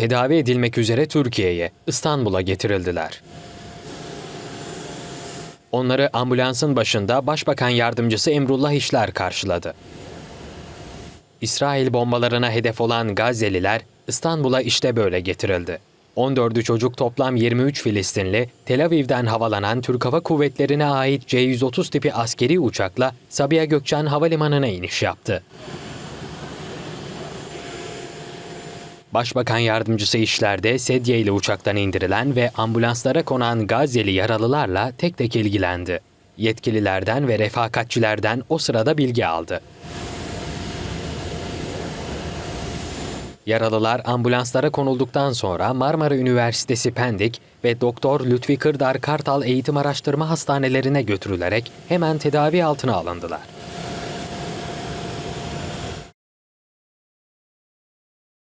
tedavi edilmek üzere Türkiye'ye, İstanbul'a getirildiler. Onları ambulansın başında Başbakan Yardımcısı Emrullah İşler karşıladı. İsrail bombalarına hedef olan Gazze'liler İstanbul'a işte böyle getirildi. 14'ü çocuk toplam 23 Filistinli, Tel Aviv'den havalanan Türk Hava Kuvvetleri'ne ait C-130 tipi askeri uçakla Sabiha Gökçen Havalimanı'na iniş yaptı. Başbakan Yardımcısı işlerde sedye ile uçaktan indirilen ve ambulanslara konan Gazze'li yaralılarla tek tek ilgilendi. Yetkililerden ve refakatçilerden o sırada bilgi aldı. Yaralılar ambulanslara konulduktan sonra Marmara Üniversitesi Pendik ve Doktor Lütfi Kırdar Kartal Eğitim Araştırma Hastanelerine götürülerek hemen tedavi altına alındılar.